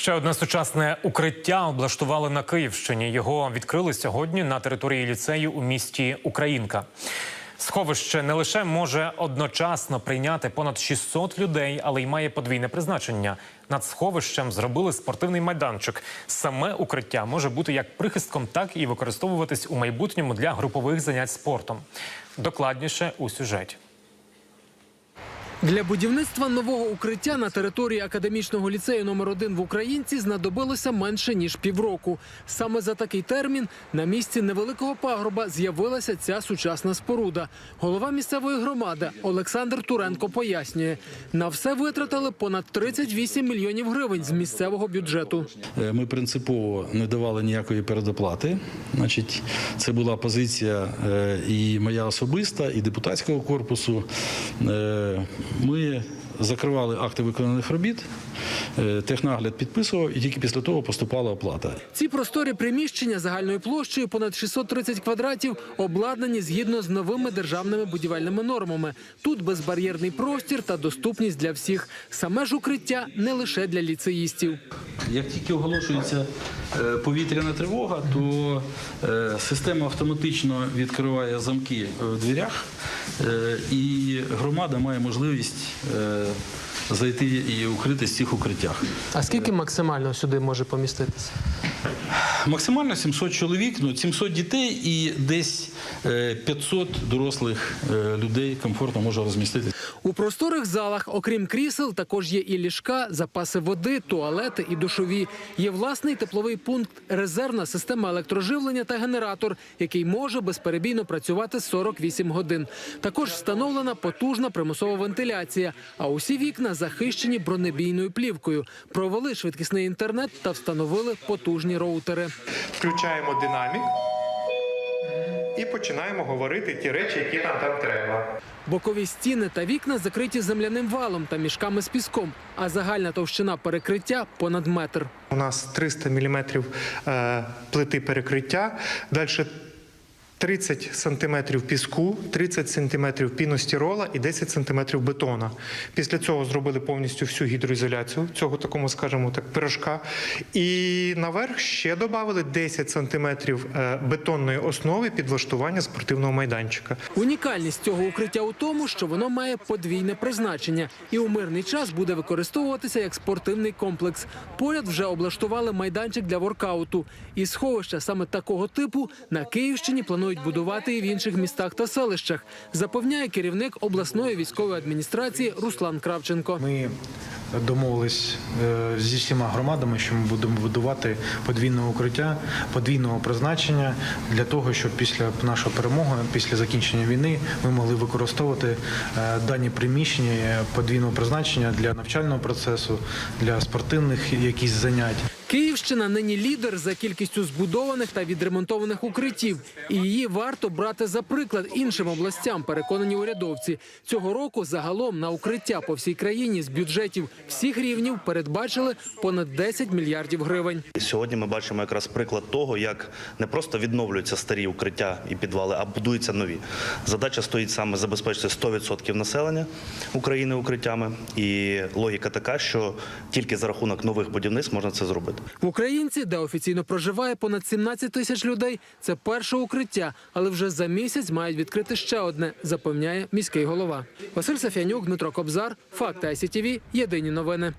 Ще одне сучасне укриття облаштували на Київщині. Його відкрили сьогодні на території ліцею у місті Українка. Сховище не лише може одночасно прийняти понад 600 людей, але й має подвійне призначення. Над сховищем зробили спортивний майданчик. Саме укриття може бути як прихистком, так і використовуватись у майбутньому для групових занять спортом. Докладніше у сюжеті. Для будівництва нового укриття на території академічного ліцею номер 1 в Українці знадобилося менше ніж півроку. Саме за такий термін на місці невеликого пагорба з'явилася ця сучасна споруда. Голова місцевої громади Олександр Туренко пояснює, на все витратили понад 38 мільйонів гривень з місцевого бюджету. Е, Ми принципово не давали ніякої передоплати. Значить, це була позиція е, і моя особиста, і депутатського корпусу. Ми закривали акти виконаних робіт, е, технагляд підписував, і тільки після того поступала оплата. Ці просторі приміщення загальною площею понад 630 квадратів обладнані згідно з новими державними будівельними нормами. Тут безбар'єрний простір та доступність для всіх. Саме ж укриття не лише для ліцеїстів. Як тільки оголошується е, повітряна тривога, то е, система автоматично відкриває замки в дверях, е, і громада має можливість зайти і укритись в цих укриттях. А скільки максимально сюди може поміститися? Максимально 700 чоловік, ну 700 дітей і десь е, 500 дорослих е, людей комфортно може розміститися. У просторих залах, окрім крісел, також є і ліжка, запаси води, туалети і душові. Є власний тепловий пункт, резервна система електроживлення та генератор, який може безперебійно працювати 48 годин. Також встановлена потужна примусова вентиляція. А усі вікна захищені бронебійною плівкою. Провели швидкісний інтернет та встановили потужні роутери. Включаємо динамік і починаємо говорити ті речі, які нам там треба. Бокові стіни та вікна закриті земляним валом та мішками з піском, а загальна товщина перекриття понад метр. У нас 300 мм плити перекриття, далі 30 см піску, 30 см піностірола і 10 см бетона. Після цього зробили повністю всю гідроізоляцію цього такому, скажімо так, пирожка. І наверх ще додали 10 см бетонної основи під влаштування спортивного майданчика. Унікальність цього укриття у тому, що воно має подвійне призначення і у мирний час буде використовуватися як спортивний комплекс. Поряд вже облаштували майданчик для воркауту. І сховища саме такого типу на Київщині планують будувати і в інших містах та селищах. Запевняє керівник обласної військової адміністрації Руслан Кравченко. Ми домовились е, зі всіма громадами, що ми будемо будувати подвійне укриття, подвійного призначення для того, щоб після нашої перемоги, після закінчення війни, ми могли використовувати е, дані приміщення е, подвійного призначення для навчального процесу, для спортивних якісь занять. Київщина нині лідер за кількістю збудованих та відремонтованих укриттів, і її варто брати за приклад іншим областям. Переконані урядовці цього року загалом на укриття по всій країні з бюджетів всіх рівнів передбачили понад 10 мільярдів гривень. Сьогодні ми бачимо якраз приклад того, як не просто відновлюються старі укриття і підвали, а будуються нові. Задача стоїть саме забезпечити 100% населення України укриттями. І логіка така, що тільки за рахунок нових будівництв можна це зробити. В Українці, де офіційно проживає понад 17 тисяч людей, це перше укриття, але вже за місяць мають відкрити ще одне, запевняє міський голова. Василь Сафянюк, Дмитро Кобзар, Факти ICTV, Єдині новини.